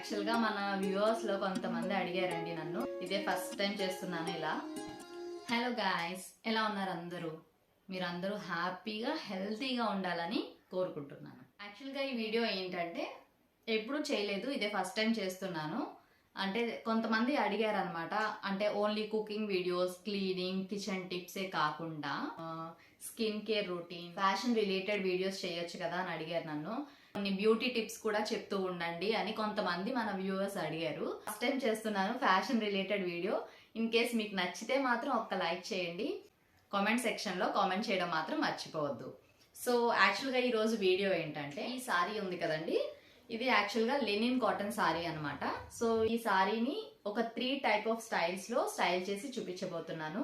యాక్చువల్గా మన వ్యూవర్స్లో కొంతమంది అడిగారండి నన్ను. ఇదే ఫస్ట్ టైం చేస్తున్నాను ఇలా. హలో గాయస్ ఎలా ఉన్నారు అందరూ? మీరు అందరూ హ్యాపీగా హెల్తీగా ఉండాలని కోరుకుంటున్నాను. యాక్చువల్గా ఈ వీడియో ఏంటంటే ఎప్పుడూ చేయలేదు ఇదే ఫస్ట్ టైం చేస్తున్నాను. అంటే కొంతమంది అడిగారు అనమాట అంటే only cooking videos cleaning kitchen టిప్సే కాకుండా skin care routine fashion related videos చేయొచ్చు కదా అని అడిగారు నన్ను. కొన్ని బ్యూటీ టిప్స్ కూడా చెప్తూ ఉండండి అని కొంతమంది మన వ్యూవర్స్ అడిగారు. ఫస్ట్ టైం చేస్తున్నాను fashion related video in case మీకు నచ్చితే మాత్రం ఒక్క లైక్ చేయండి. కామెంట్ సెక్షన్లో కామెంట్ చేయడం మాత్రం మర్చిపోవద్దు. సో యాక్చువల్గా ఈరోజు వీడియో ఏంటంటే ఈ సారీ ఉంది కదండి. ఇది యాక్చువల్గా లెనిన్ కాటన్ సారీ అనమాట సో ఈ సారీని ఒక త్రీ టైప్ ఆఫ్ స్టైల్స్లో స్టైల్ చేసి చూపించబోతున్నాను.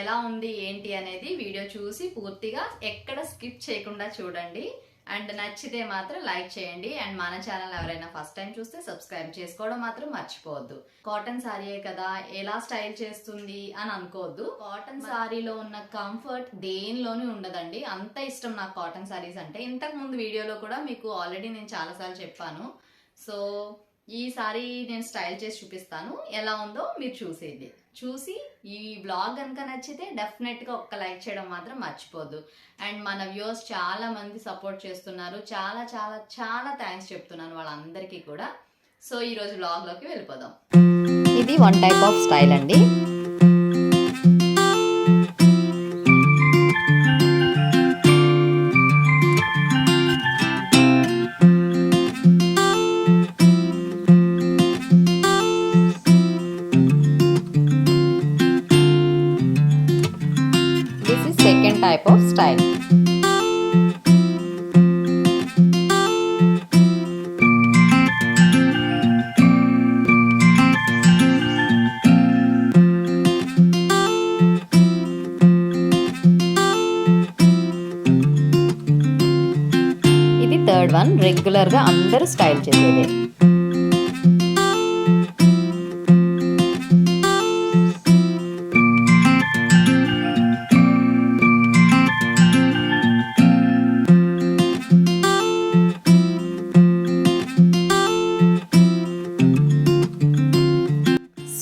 ఎలా ఉంది ఏంటి అనేది వీడియో చూసి పూర్తిగా ఎక్కడ స్కిప్ చేయకుండా చూడండి. అండ్ నచ్చితే మాత్రం లైక్ చేయండి. అండ్ మన ఛానల్ ఎవరైనా ఫస్ట్ టైం చూస్తే సబ్స్క్రైబ్ చేసుకోవడం మాత్రం మర్చిపోవద్దు. కాటన్ సారీయే కదా ఎలా స్టైల్ చేస్తుంది అని అనుకోవద్దు. కాటన్ సారీలో ఉన్న కంఫర్ట్ దేనిలోనూ ఉండదండి. అంత ఇష్టం నాకు కాటన్ సారీస్ అంటే. ఇంతకు ముందు వీడియోలో కూడా మీకు ఆల్రెడీ నేను చాలాసార్లు చెప్పాను. సో ఈసారి నేను స్టైల్ చేసి చూపిస్తాను. ఎలా ఉందో మీరు చూసేది చూసి ఈ బ్లాగ్ కనుక నచ్చితే డెఫినెట్గా ఒక్క లైక్ చేయడం మాత్రం మర్చిపోద్దు. అండ్ మన వ్యూవర్స్ చాలా మంది సపోర్ట్ చేస్తున్నారు. చాలా చాలా చాలా థ్యాంక్స్ చెప్తున్నాను వాళ్ళందరికీ కూడా. సో ఈరోజు బ్లాగ్లోకి వెళ్ళిపోదాం. ఇది వన్ టైప్ ఆఫ్ స్టైల్ అండి. టైప్ ఆఫ్ స్టైల్ ఇది థర్డ్ వన్ రెగ్యులర్గా అందరూ స్టైల్ చేసేదే.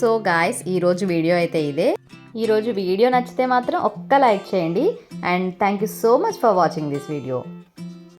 సో గాయస్ ఈరోజు వీడియో అయితే ఇదే. ఈరోజు వీడియో నచ్చితే మాత్రం ఒక్క లైక్ చేయండి. And thank you so much for watching this video